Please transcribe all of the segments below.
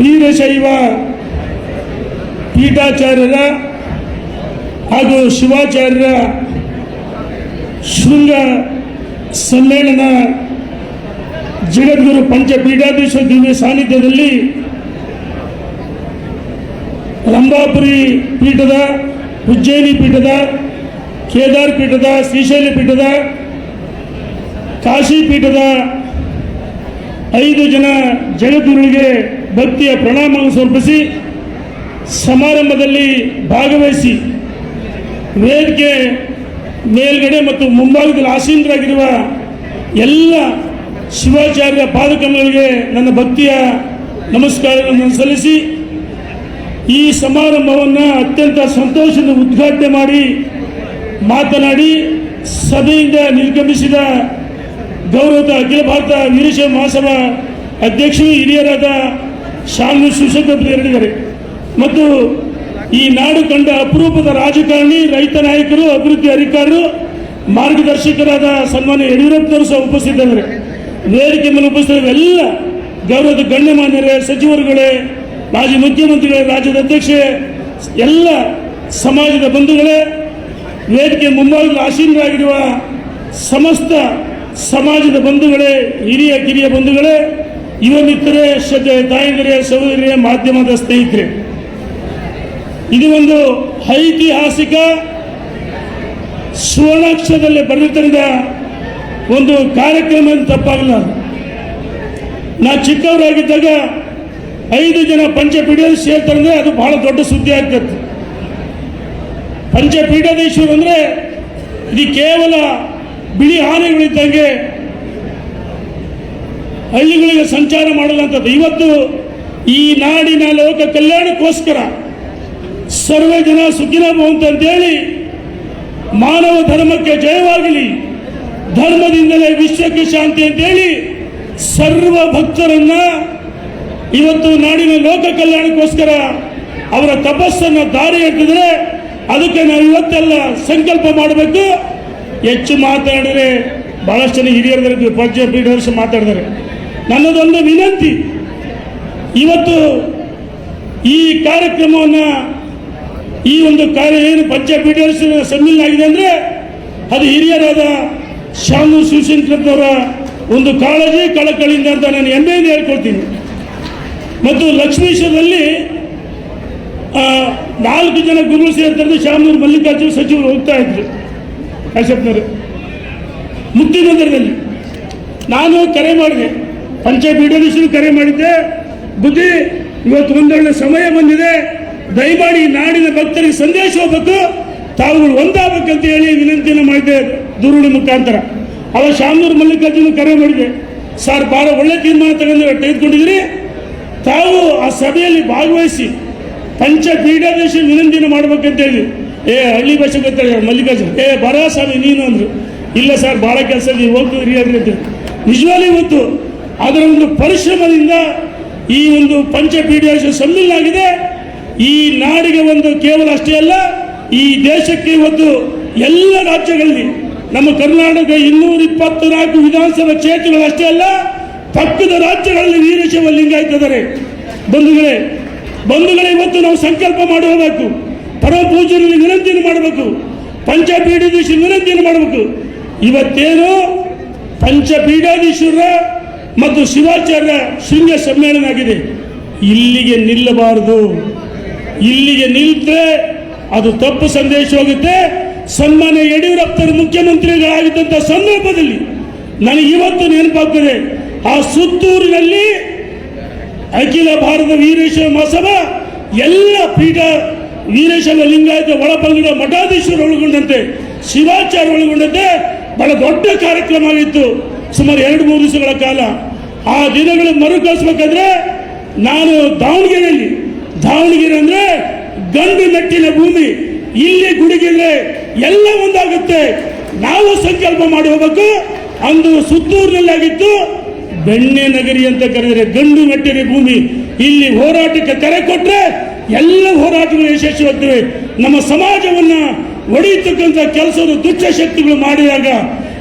ವೀರಶೈವ ಪೀಠಾಚಾರ್ಯರ ಹಾಗೂ ಶಿವಾಚಾರ್ಯರ ಶೃಂಗ ಸಮ್ಮೇಳನ ಜಗದ್ಗುರು ಪಂಚಪೀಠಾಧೀಶ್ವರ ದಿವ್ಯ ಸಾನ್ನಿಧ್ಯದಲ್ಲಿ ರಂಭಾಪುರಿ ಪೀಠದ, ಉಜ್ಜಯಿನಿ ಪೀಠದ, ಕೇದಾರ್ ಪೀಠದ, ಶ್ರೀಶೈಲ ಪೀಠದ, ಕಾಶಿ ಪೀಠದ ಐದು ಜನ ಜಗದ್ಗುರುಗಳಿಗೆ ಭಕ್ತಿಯ ಪ್ರಣಾಮವನ್ನು ಸಮರ್ಪಿಸಿ ಸಮಾರಂಭದಲ್ಲಿ ಭಾಗವಹಿಸಿ ವೇದಿಕೆ ಮೇಲ್ಗಡೆ ಮತ್ತು ಮುಂಭಾಗದಲ್ಲಿ ಆಸೀನರಾಗಿರುವ ಎಲ್ಲ ಶಿವಾಚಾರ್ಯ ಪಾದಕಮಗಳಿಗೆ ನನ್ನ ಭಕ್ತಿಯ ನಮಸ್ಕಾರಗಳನ್ನು ಸಲ್ಲಿಸಿ ಈ ಸಮಾರಂಭವನ್ನು ಅತ್ಯಂತ ಸಂತೋಷದಿಂದ ಉದ್ಘಾಟನೆ ಮಾಡಿ ಮಾತನಾಡಿ ಸಭೆಯಿಂದ ನಿರ್ಗಮಿಸಿದ ಗೌರವದ ಅಖಿಲ ಭಾರತ ವೀರಶೈವ ಮಹಾಸಭಾ ಅಧ್ಯಕ್ಷರು ಹಿರಿಯರಾದ ಶಾಮಿ ಶಿವಶಂಕರ್ ಹೇಳಿದ್ದಾರೆ ಮತ್ತು ಈ ನಾಡು ಕಂಡ ಅಪರೂಪದ ರಾಜಕಾರಣಿ, ರೈತ ನಾಯಕರು, ಅಭಿವೃದ್ಧಿ ಅಧಿಕಾರರು, ಮಾರ್ಗದರ್ಶಕರಾದ ಸನ್ಮಾನ್ಯ ಯಡಿಯೂರಪ್ಪನವರು ಸಹ ಉಪಸ್ಥಿತರಿದ್ದಾರೆ. ವೇದಿಕೆ ಮೇಲೆ ಉಪಸ್ಥಿತ ಎಲ್ಲ ಗೌರವದ ಗಣ್ಯಮಾನ್ಯರೇ, ಸಚಿವರುಗಳೇ, ಮಾಜಿ ಮುಖ್ಯಮಂತ್ರಿಗಳೇ, ರಾಜ್ಯದ ಅಧ್ಯಕ್ಷೆ ಎಲ್ಲ ಸಮಾಜದ ಬಂಧುಗಳೇ, ವೇದಿಕೆ ಮುಂಭಾಗದ ಆಸೀನರಾಗಿರುವ ಸಮಸ್ತ ಸಮಾಜದ ಬಂಧುಗಳೇ, ಹಿರಿಯ ಕಿರಿಯ ಬಂಧುಗಳೇ ಯುವ ಮಿತ್ರರೇ ಶ್ರದ್ಧೆ ತಾಯಂದಿರೇ ಸಹೋದರಿಯ ಮಾಧ್ಯಮದ ಸ್ನೇಹಿತರೆ. ಇದು ಒಂದು ಐತಿಹಾಸಿಕ ಸುವರ್ಣಾಕ್ಷರದಲ್ಲಿ ಬರೆದಿದ್ದರಿಂದ ಒಂದು ಕಾರ್ಯಕ್ರಮ ತಪ್ಪಾಗಲ್ಲ. ನಾ ಚಿಕ್ಕವರಾಗಿದ್ದಾಗ ಐದು ಜನ ಪಂಚಪೀಠದಲ್ಲಿ ಸೇರ್ತಾರೆ ಅದು ಬಹಳ ದೊಡ್ಡ ಸುದ್ದಿ ಆಗ್ತದೆ. ಪಂಚಪೀಠಾಧೀಶ್ವರು ಅಂದರೆ ಇದು ಕೇವಲ ಬಿಳಿ ಆನೆಗಳಿದ್ದಂಗೆ ಹಳ್ಳಿಗಳಿಗೆ ಸಂಚಾರ ಮಾಡಲಂಥದ್ದು ಇವತ್ತು ಈ ನಾಡಿನ ಲೋಕ ಕಲ್ಯಾಣಕ್ಕೋಸ್ಕರ ಸರ್ವ ಜನ ಸುಖಿನ ಅಂತೇಳಿ ಮಾನವ ಧರ್ಮಕ್ಕೆ ಜಯವಾಗಲಿ, ಧರ್ಮದಿಂದಲೇ ವಿಶ್ವಕ್ಕೆ ಶಾಂತಿ ಅಂತೇಳಿ ಸರ್ವ ಭಕ್ತರನ್ನ ಇವತ್ತು ನಾಡಿನ ಲೋಕ ಕಲ್ಯಾಣಕ್ಕೋಸ್ಕರ ಅವರ ತಪಸ್ಸನ್ನು ದಾರಿ ಎಟ್ಟಿದ್ರೆ ಅದಕ್ಕೆ ನಾವು ಇವತ್ತೆಲ್ಲ ಸಂಕಲ್ಪ ಮಾಡಬೇಕು. ಹೆಚ್ಚು ಮಾತಾಡಿದ್ರೆ ಬಹಳಷ್ಟು ಹಿರಿಯರ ಪಂಚ ಪೀಠರ್ಸ್ ಮಾತಾಡಿದ್ದಾರೆ ನನ್ನದೊಂದು ವಿನಂತಿ. ಇವತ್ತು ಈ ಕಾರ್ಯಕ್ರಮವನ್ನು, ಈ ಒಂದು ಕಾರ್ಯ ಏನು ಪಂಚಪೀಠರ್ಸ್ ಸಮ್ಮಿಲನ ಆಗಿದೆ ಅಂದರೆ ಅದು ಹಿರಿಯರಾದ ಶಾಮು ಶಿವಶಂಕರವರ ಒಂದು ಕಾಳಜಿ, ಕಳಕಳಿಯಿಂದ ಅಂತ ನಾನು ಹೆಮ್ಮೆಯಿಂದ ಹೇಳ್ಕೊಳ್ತೀನಿ. ಮತ್ತು ಲಕ್ಷ್ಮೀಶ್ವರದಲ್ಲಿ ನಾಲ್ಕು ಜನ ಗುರು ಸೇರ್ತಾರೆ ಶಾಮನೂರು ಮಲ್ಲಿಕಾರ್ಜುನ ಸಚಿವರು ಹೋಗ್ತಾ ಇದ್ರು. ಕಾಶ್ಯಪ್ನವರು ಮುತ್ತಿನಗರದಲ್ಲಿ ನಾನು ಕರೆ ಮಾಡಿದೆ. ಪಂಚಪೀಠಾಧೀಶರು ಕರೆ ಮಾಡಿದ್ದೆ. ಬುದ್ಧಿ, ಇವತ್ತು ಒಂದೊಳ್ಳೆ ಸಮಯ ಬಂದಿದೆ. ದಯಮಾಡಿ ನಾಡಿನ ಭಕ್ತರಿಗೆ ಸಂದೇಶ ಹೋಗ್ಬೇಕು. ತಾವುಗಳು ಒಂದಾಗಬೇಕಂತ ಹೇಳಿ ವಿನಂತಿಯನ್ನು ಮಾಡಿದೆ ದೂರುಳಿ ಮುಖಾಂತರ. ಅವ ಶಾಮೂರು ಮಲ್ಲಿಕಾರ್ಜುನ ಕರೆ ಮಾಡಿದೆ. ಸರ್ ಬಹಳ ಒಳ್ಳೆ ತೀರ್ಮಾನ ತಗೊಂಡು ತೆಗೆದುಕೊಂಡಿದ್ರಿ ತಾವು ಆ ಸಭೆಯಲ್ಲಿ ಭಾಗವಹಿಸಿ ಪಂಚ ಪಂಚಪೀಠಾಧೀಶ ವಿನಂತಿನ ಮಾಡ್ಬೇಕಂತ ಹೇಳಿ. ಏ, ಹಳ್ಳಿ ಭಾಷೆ ಗೊತ್ತಾಗ ಮಲ್ಲಿಕಾರ್ಜುನ್. ಏ, ಬರ ಸ್ವಾಮಿ, ನೀನು ಅಂದ್ರು. ಇಲ್ಲ ಸರ್, ಭಾಳ ಕೆಲಸ ನೀವು ಹೋಗ್ತೀವಿ ಅಂತ ನಿಜವಾಗ್ಲೂ ಇವತ್ತು ಅದರ ಒಂದು ಪರಿಶ್ರಮದಿಂದ ಈ ಒಂದು ಪಂಚ ಸಮ್ಮಿಲನ ಆಗಿದೆ. ಈ ನಾಡಿಗೆ ಒಂದು ಕೇವಲ ಅಷ್ಟೇ ಅಲ್ಲ, ಈ ದೇಶಕ್ಕೆ ಇವತ್ತು ಎಲ್ಲ ರಾಜ್ಯಗಳಲ್ಲಿ, ನಮ್ಮ ಕರ್ನಾಟಕ ಇನ್ನೂರ ಇಪ್ಪತ್ನಾಲ್ಕು ವಿಧಾನಸಭಾ ಕ್ಷೇತ್ರಗಳು ಅಷ್ಟೇ ಅಲ್ಲ, ಪಕ್ಕದ ರಾಜ್ಯಗಳಲ್ಲಿ ವೀರಶೈವ ಲಿಂಗಾಯ್ತಿದ್ದಾರೆ ಬಂಧುಗಳೇ ಬಂಧುಗಳೇ, ಇವತ್ತು ನಾವು ಸಂಕಲ್ಪ ಮಾಡಬೇಕು ಹೋಗಬೇಕು. ಪರಮ ಪೂಜೆಯಲ್ಲಿ ವಿನಂತಿಯನ್ನು ಮಾಡಬೇಕು. ಪಂಚಪೀಠಾಧೀಶರು ವಿನಂತಿಯನ್ನು ಮಾಡಬೇಕು. ಇವತ್ತೇನು ಪಂಚಪೀಠಾಧೀಶ್ವರ ಮತ್ತು ಶಿವಾಚಾರ್ಯ ಶೃಂಗ ಸಮ್ಮೇಳನ ಆಗಿದೆ ಇಲ್ಲಿಗೆ ನಿಲ್ಲಬಾರದು. ಇಲ್ಲಿಗೆ ನಿಲ್ತರೆ ಅದು ತಪ್ಪು ಸಂದೇಶ ಹೋಗುತ್ತೆ. ಸನ್ಮಾನ್ಯ ಯಡಿಯೂರಪ್ಪರು ಮುಖ್ಯಮಂತ್ರಿಗಳಾಗಿದ್ದಂಥ ಸಂದರ್ಭದಲ್ಲಿ ನನಗೆ ಇವತ್ತು ನೆನಪಾಗ್ತದೆ, ಆ ಸುತ್ತೂರಿನಲ್ಲಿ ಅಖಿಲ ಭಾರತ ವೀರೇಶ್ವರ ಮಹಾಸಭಾ, ಎಲ್ಲ ಪೀಠ ವೀರೇಶ್ವರ ಲಿಂಗಾಯತ ಒಳಪಂಗಡ ಮಠಾಧೀಶರು ಒಳಗೊಂಡಂತೆ, ಶಿವಾಚಾರ್ಯ ಒಳಗೊಂಡಂತೆ ಬಹಳ ದೊಡ್ಡ ಕಾರ್ಯಕ್ರಮ ಆಗಿತ್ತು. ಸುಮಾರು ಎರಡು, ಮೂರು ದಿವಸಗಳ ಕಾಲ. ಆ ದಿನಗಳು ಮರುಕಳಿಸ್ಬೇಕಾದ್ರೆ ನಾನು ದಾವಣಗೆರೆಯಲ್ಲಿ. ದಾವಣಗೆರೆ ಅಂದ್ರೆ ಗಂಡು ಮೆಟ್ಟಿನ ಭೂಮಿ. ಇಲ್ಲಿ ಗುಡುಗಿದ್ರೆ ಎಲ್ಲ ಒಂದಾಗುತ್ತೆ. ನಾವು ಸಂಕಲ್ಪ ಮಾಡಿ ಹೋಗಬೇಕು. ಅಂದು ಸುತ್ತೂರಿನಲ್ಲಿ ಆಗಿತ್ತು ಬೆಣ್ಣೆ ನಗರಿ ಅಂತ ಕರೆದರೆ ಗಂಡು ಮೆಟ್ಟಿನ ಭೂಮಿ. ಇಲ್ಲಿ ಹೋರಾಟಕ್ಕೆ ಕರೆ ಕೊಟ್ಟರೆ ಎಲ್ಲ ಹೋರಾಟಗಳು ಯಶಸ್ವಿಯಾಗ್ತವೆ. ನಮ್ಮ ಸಮಾಜವನ್ನ ಒಡೆಯತಕ್ಕಂಥ ಕೆಲಸವನ್ನು ದುಷ್ಟ ಶಕ್ತಿಗಳು ಮಾಡಿದಾಗ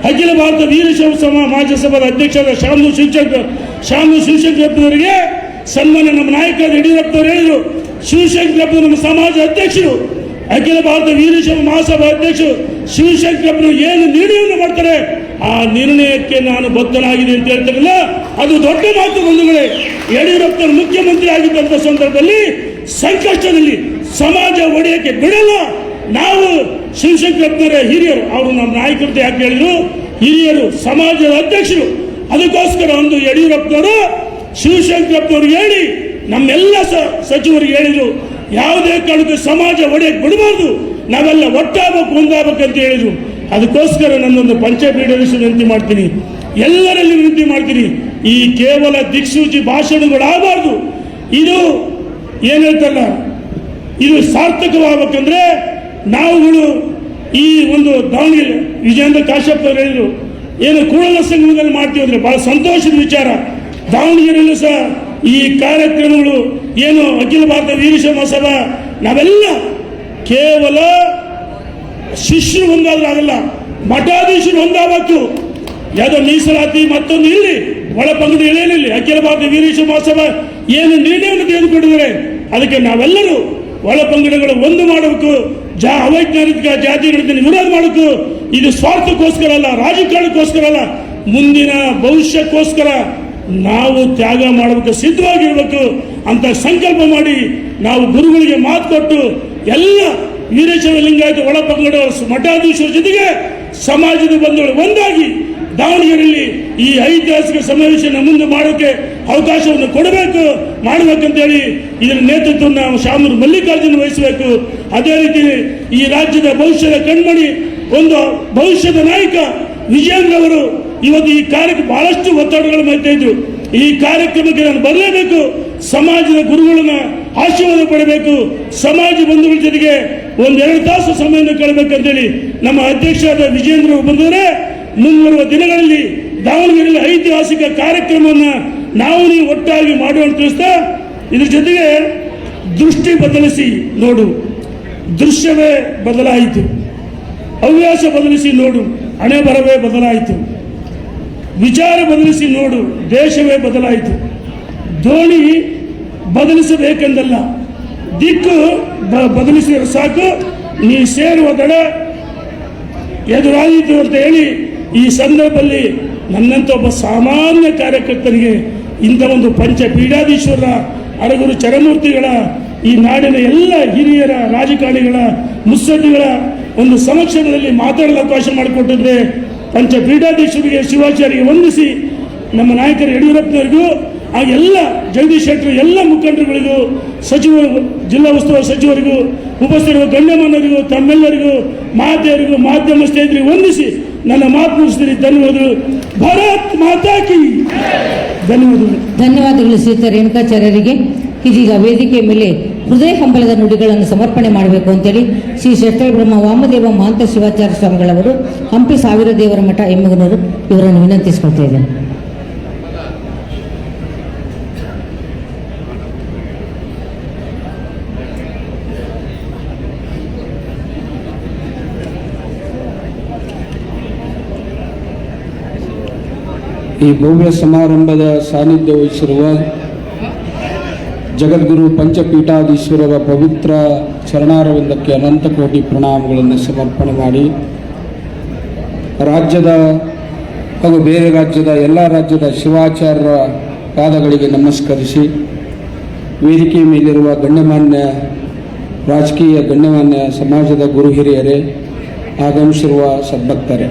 ಅಖಿಲ ಭಾರತ ವೀರಶೈವ ಸಮಾ ಮಾಜಿ ಸಭಾದ ಅಧ್ಯಕ್ಷರಾದ ಶಾಮು ಶಿವಶಂಕರ್, ಶಾಮು ಶಿವಶಂಕರಪ್ಪನವರಿಗೆ ಸನ್ಮಾನ ನಮ್ಮ ನಾಯಕರಾದ ಯಡಿಯೂರಪ್ಪನವರು ಹೇಳಿದರು. ಶಿವಶಂಕರಪ್ಪ ನಮ್ಮ ಸಮಾಜ ಅಧ್ಯಕ್ಷರು. ಅಖಿಲ ಭಾರತ ವೀರಶೈವ ಮಹಾಸಭಾ ಅಧ್ಯಕ್ಷರು. ಶಿವಶಂಕರಪ್ಪನು ಏನು ನಿರ್ಣಯವನ್ನು ಮಾಡ್ತಾರೆ? ಆ ನಿರ್ಣಯಕ್ಕೆ ನಾನು ಬದ್ಧನಾಗಿದೆ ಅಂತ ಹೇಳ್ತಾರಲ್ಲ, ಅದು ದೊಡ್ಡ ಮಾತು ಬಂಧುಗಳೇ. ಯಡಿಯೂರಪ್ಪನವರು ಮುಖ್ಯಮಂತ್ರಿ ಆಗಿದ್ದಂಥ ಸಂದರ್ಭದಲ್ಲಿ ಸಂಕಷ್ಟದಲ್ಲಿ ಸಮಾಜ ಒಡೆಯಕ್ಕೆ ಬಿಡಲ್ಲ. ನಾವು ಶಿವಶಂಕರಪ್ಪನವರ ಹಿರಿಯರು, ಅವರು ನಮ್ಮ ನಾಯಕರು ಯಾಕೆ ಹೇಳಿದ್ರು. ಹಿರಿಯರು, ಸಮಾಜದ ಅಧ್ಯಕ್ಷರು, ಅದಕ್ಕೋಸ್ಕರ ಒಂದು ಯಡಿಯೂರಪ್ಪನವರು ಶಿವಶಂಕರಪ್ಪನವ್ರಿಗೆ ಹೇಳಿ, ನಮ್ಮೆಲ್ಲ ಸಚಿವರಿಗೆ ಹೇಳಿದ್ರು. ಯಾವುದೇ ಕಾರಣಕ್ಕೂ ಸಮಾಜ ಒಡೆಯಕ್ಕೆ ಬಿಡಬಾರ್ದು. ನಾವೆಲ್ಲ ಒಟ್ಟಾಗಬೇಕು ಅಂತ ಹೇಳಿದ್ರು. ಅದಕ್ಕೋಸ್ಕರ ನನ್ನೊಂದು ಪಂಚಪೀಠದಲ್ಲಿ ವಿನಂತಿ ಮಾಡ್ತೀನಿ. ಎಲ್ಲರಲ್ಲಿ ವಿನಂತಿ ಮಾಡ್ತೀನಿ. ಈ ಕೇವಲ ದಿಕ್ಸೂಚಿ ಭಾಷಣಗಳಾಗಬಾರ್ದು. ಇದು ಏನ್ ಹೇಳ್ತಲ್ಲ ಇದು ಸಾರ್ಥಕವಾಗಬೇಕಂದ್ರೆ ನಾವುಗಳು ಈ ಒಂದು ದಾವಣಗೆರೆ ವಿಜಯೇಂದ್ರ ಕಾಶ್ಯಪ್ ಅವರು ಹೇಳಿದ್ರು, ಏನು ಕೂಡಲ ಸಂಘದಲ್ಲಿ ಮಾಡ್ತೀವಿ ಅಂದ್ರೆ ಬಹಳ ಸಂತೋಷದ ವಿಚಾರ. ದಾವಣಗೆರೆಯಲ್ಲೂ ಸಹ ಈ ಕಾರ್ಯಕ್ರಮಗಳು ಏನು ಅಖಿಲ ಭಾರತ ವೀರಶೈವ ಮಸಲ ನಾವೆಲ್ಲ ಕೇವಲ ಶಿಷ್ಯರು ಒಂದಾದ್ರೂ ಆಗಲ್ಲ, ಮಠಾಧೀಶರು ಒಂದಾಗಬೇಕು. ಯಾವುದೋ ಮೀಸಲಾತಿ ಮತ್ತೊಂದು ಇಲ್ಲಿ ಒಳ ಪಂಗಡ ಇಳೆಯಲಿ ಅಖಿಲ ಭಾರತ ವೀರೇಶ ಮಹಾಸಭಾ ಏನು ನಿರ್ಣಯವನ್ನು ತೆಗೆದುಕೊಂಡಿದ್ದಾರೆ, ಅದಕ್ಕೆ ನಾವೆಲ್ಲರೂ ಒಳ ಪಂಗಡಗಳು ಒಂದು ಮಾಡಬೇಕು. ಜಾ ಅವೈಜ್ಞಾನಿಕ ಜಾತಿ ಗಣತಿಯನ್ನು ವಿರೋಧ ಮಾಡಬೇಕು ಇದು ಸ್ವಾರ್ಥಕ್ಕೋಸ್ಕರ ಅಲ್ಲ, ರಾಜಕಾರಣಕ್ಕೋಸ್ಕರ ಅಲ್ಲ. ಮುಂದಿನ ಭವಿಷ್ಯಕ್ಕೋಸ್ಕರ ನಾವು ತ್ಯಾಗ ಮಾಡಬೇಕು, ಸಿದ್ಧವಾಗಿರ್ಬೇಕು ಅಂತ ಸಂಕಲ್ಪ ಮಾಡಿ ನಾವು ಗುರುಗಳಿಗೆ ಮಾತು ಕೊಟ್ಟು ಎಲ್ಲ ವೀರೇಶ್ವರ ಲಿಂಗಾಯತ ಒಳ ಪಂಗಡ ಮಠಾಧೀಶರ ಜೊತೆಗೆ ಸಮಾಜದ ಬಂಧುಗಳು ಒಂದಾಗಿ ದಾವಣಗೆರೆಯಲ್ಲಿ ಈ ಐತಿಹಾಸಿಕ ಸಮಾವೇಶನ ಮುಂದೆ ಮಾಡೋಕೆ ಅವಕಾಶವನ್ನು ಕೊಡಬೇಕು ಮಾಡಬೇಕಂತೇಳಿ ಇದರ ನೇತೃತ್ವವನ್ನು ಶಾಮೂರು ಮಲ್ಲಿಕಾರ್ಜುನ ವಹಿಸಬೇಕು. ಅದೇ ರೀತಿ ಈ ರಾಜ್ಯದ ಭವಿಷ್ಯದ ಕಣ್ಮಣಿ ಒಂದು ಭವಿಷ್ಯದ ನಾಯಕ ವಿಜಯೇಂದ್ರ ಅವರು ಇವತ್ತು ಈ ಕಾರ್ಯಕ್ಕೆ ಬಹಳಷ್ಟು ಒತ್ತಡಗಳು ಮಾಡ್ತಾ ಇದ್ರು. ಈ ಕಾರ್ಯಕ್ರಮಕ್ಕೆ ನಾನು ಬರಲೇಬೇಕು. ಸಮಾಜದ ಗುರುಗಳನ್ನ ಆಶೀರ್ವಾದ ಪಡಬೇಕು. ಸಮಾಜ ಬಂಧುಗಳ ಜೊತೆಗೆ ಒಂದೆರಡು ತಾಸು ಸಮಯವನ್ನು ಕಳಬೇಕಂತೇಳಿ ನಮ್ಮ ಅಧ್ಯಕ್ಷರಾದ ವಿಜೇಂದ್ರ ಬಂದವರೇ ಮುಂಬರುವ ದಿನಗಳಲ್ಲಿ ದಾವಣಗೆರೆಯಲ್ಲಿ ಐತಿಹಾಸಿಕ ಕಾರ್ಯಕ್ರಮವನ್ನು ನಾವು ನೀವು ಒಟ್ಟಾಗಿ ಮಾಡುವಂತ ತಿಳಿಸ್ತಾ, ಇದ್ರ ಜೊತೆಗೆ ದೃಷ್ಟಿ ಬದಲಿಸಿ ನೋಡು. ದೃಶ್ಯವೇ ಬದಲಾಯಿತು. ಹವ್ಯಾಸ ಬದಲಿಸಿ ನೋಡು. ಹಣೆ ಬರವೇ ಬದಲಾಯಿತು. ವಿಚಾರ ಬದಲಿಸಿ ನೋಡು. ದೇಶವೇ ಬದಲಾಯಿತು. ದೋಣಿ ಬದಲಿಸಬೇಕೆಂದಲ್ಲ. ದಿಕ್ಕು ಬದಲಿಸಿದರೆ ಸಾಕು. ನೀ ಸೇರುವ ದಡ ಎದುರಾಯಿತು ಅಂತ ಹೇಳಿ ಈ ಸಂದರ್ಭದಲ್ಲಿ ನನ್ನಂತ ಒಬ್ಬ ಸಾಮಾನ್ಯ ಕಾರ್ಯಕರ್ತನಿಗೆ ಇಂಥ ಒಂದು ಪಂಚ ಪೀಠಾಧೀಶ್ವರ ಅರಗುರು ಚರಮೂರ್ತಿಗಳ ಈ ನಾಡಿನ ಎಲ್ಲ ಹಿರಿಯರ, ರಾಜಕಾರಣಿಗಳ ಮುತ್ಸದ್ದಿಗಳ ಒಂದು ಸಮಕ್ಷಮದಲ್ಲಿ ಮಾತಾಡಲು ಅವಕಾಶ ಮಾಡಿಕೊಟ್ಟಿದ್ರೆ ಪಂಚ ಪೀಠಾಧೀಶರಿಗೆ ಶಿವಾಚಾರ್ಯ ವಂದಿಸಿ ನಮ್ಮ ನಾಯಕರು ಯಡಿಯೂರಪ್ಪನವರಿಗೂ ಆ ಎಲ್ಲ ಜಗದೀಶ್ ಶೆಟ್ಟರು, ಎಲ್ಲ ಮುಖಂಡರುಗಳಿಗೂ ಸಚಿವ ಜಿಲ್ಲಾ ಉಸ್ತುವಾರಿ ಸಚಿವರಿಗೂ ಉಪಸ್ಥಿತರಿಗೂ ಗಣ್ಯಮಾನರಿಗೂ ತಮ್ಮೆಲ್ಲರಿಗೂ, ಮಾತೆಯರಿಗೂ, ಮಾಧ್ಯಮ ಸ್ನೇಹಿತರಿಗೆ ವಂದಿಸಿ ನನ್ನ ಮಾತು ಮುಗಿಸ್ತೀನಿ ಧನ್ಯವಾದಗಳು. ಭಾರತ್ ಮಾತಾ ಕಿ ಧನ್ಯವಾದಗಳು. ಧನ್ಯವಾದಗಳು ಶ್ರೀತ ರೇಣುಕಾಚಾರ್ಯರಿಗೆ. ಇದೀಗ ವೇದಿಕೆ ಮೇಲೆ ಹೃದಯ ಹಂಬಲದ ನುಡಿಗಳನ್ನು ಸಮರ್ಪಣೆ ಮಾಡಬೇಕು ಅಂತೇಳಿ ಶ್ರೀ ಶ್ರೇಷ್ಠ ಬ್ರಹ್ಮ ವಾಮದೇವ ಮಹಾಂತ ಶಿವಾಚಾರ್ಯ ಸ್ವಾಮಿಗಳವರು ಹಂಪಿ ಸಾವಿರ ದೇವರ ಮಠ ಎಮ್ಮಗನವರು ಇವರನ್ನು ವಿನಂತಿಸಿಕೊಳ್ತಾ ಇದ್ದೇನೆ. ಈ ಭವ್ಯ ಸಮಾರಂಭದ ಸಾನ್ನಿಧ್ಯ ವಹಿಸಿರುವ ಜಗದ್ಗುರು ಪಂಚಪೀಠಾಧೀಶ್ವರರ ಪವಿತ್ರ ಚರಣಾರವಿಂದಕ್ಕೆ ಅನಂತ ಕೋಟಿ ಪ್ರಣಾಮಗಳನ್ನು ಸಮರ್ಪಣೆ ಮಾಡಿ, ರಾಜ್ಯದ ಹಾಗೂ ಬೇರೆ ರಾಜ್ಯದ ಎಲ್ಲ ರಾಜ್ಯದ ಶಿವಾಚಾರ್ಯರ ಪಾದಗಳಿಗೆ ನಮಸ್ಕರಿಸಿ ವೇದಿಕೆ ಮೇಲಿರುವ ಗಣ್ಯಮಾನ್ಯ, ರಾಜಕೀಯ ಗಣ್ಯಮಾನ್ಯ, ಸಮಾಜದ ಗುರು ಹಿರಿಯರೇ, ಆಗಮಿಸಿರುವ ಸದ್ಭಕ್ತರೇ,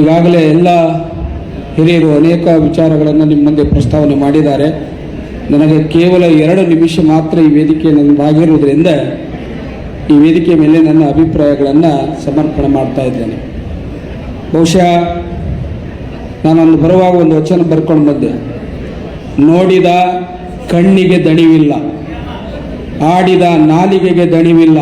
ಈಗಾಗಲೇ ಎಲ್ಲ ಹಿರಿಯರು ಅನೇಕ ವಿಚಾರಗಳನ್ನು ನಿಮ್ಮ ಮುಂದೆ ಪ್ರಸ್ತಾವನೆ ಮಾಡಿದ್ದಾರೆ. ನನಗೆ ಕೇವಲ ಎರಡು ನಿಮಿಷ ಮಾತ್ರ ಈ ವೇದಿಕೆ ನನ್ನದಾಗಿರುವುದರಿಂದ ಈ ವೇದಿಕೆ ಮೇಲೆ ನನ್ನ ಅಭಿಪ್ರಾಯಗಳನ್ನು ಸಮರ್ಪಣೆ ಮಾಡ್ತಾ ಇದ್ದೇನೆ. ಬಹುಶಃ ನಾನೊಂದು ಬರುವಾಗ ಒಂದು ವಚನ ಬರ್ಕೊಂಡು ಬಂದೆ. ನೋಡಿದ ಕಣ್ಣಿಗೆ ದಣಿವಿಲ್ಲ, ಆಡಿದ ನಾಲಿಗೆಗೆ ದಣಿವಿಲ್ಲ